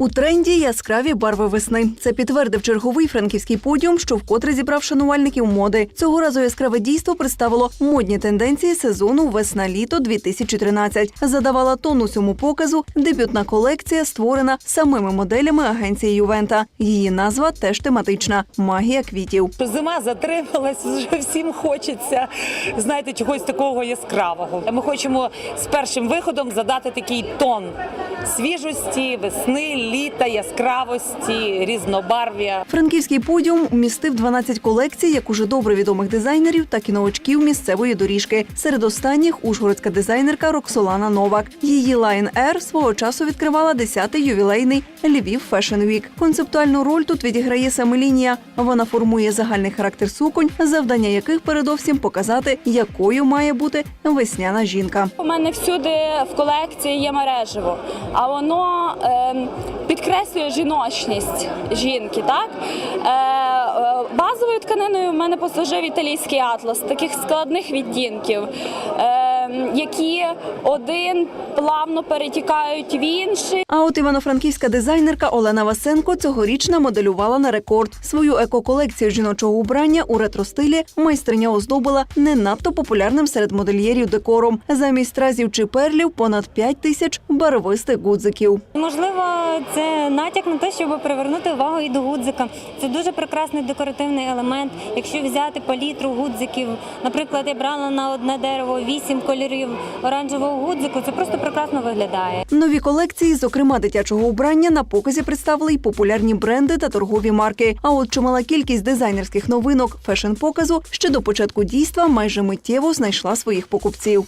У тренді яскраві барви весни. Це підтвердив черговий франківський подіум, що вкотре зібрав шанувальників моди. Цього разу яскраве дійство представило модні тенденції сезону весна-літо 2013. Задавала тон усьому показу дебютна колекція, створена самими моделями агенції Ювента. Її назва теж тематична магія квітів. Зима затрималась, вже всім хочеться знаєте, чогось такого яскравого. Ми хочемо з першим виходом задати такий тон свіжості, весни, літа, яскравості, різнобарв'я. Франківський подіум вмістив 12 колекцій як уже добре відомих дизайнерів, так і новачків місцевої доріжки. Серед останніх ужгородська дизайнерка Роксолана Новак. Її Line Air свого часу відкривала 10-й ювілейний Львів Fashion Week. Концептуальну роль тут відіграє саме лінія. Вона формує загальний характер суконь, завдання яких передовсім показати, якою має бути весняна жінка. У мене всюди в колекції є мережево, а воно ем, підкреслює жіночність жінки. Так е, е, базовою тканиною в мене послужив італійський атлас таких складних відтінків, ем, які один плавно перетікають в інший. А от івано-франківська дизайнерка Олена Васенко цьогоріч намоделювала на рекорд. Свою еко-колекцію жіночого убрання у ретро-стилі майстриня оздобила не надто популярним серед модельєрів декором. Замість стразів чи перлів понад 5 тисяч барвистих гудзиків. Можливо, це натяк на те, щоб привернути увагу і до гудзика. Це дуже прекрасний декоративний елемент. Якщо взяти палітру гудзиків, наприклад, я брала на одне дерево вісім кольорів оранжевого гудзику, це просто прекрасно виглядає. Нові колекції, зокрема дитячого убрання, на показі представили й популярні бренди та торгові марки. А от чимала кількість дизайнерських новинок фешн-показу ще до початку дійства майже миттєво знайшла своїх покупців.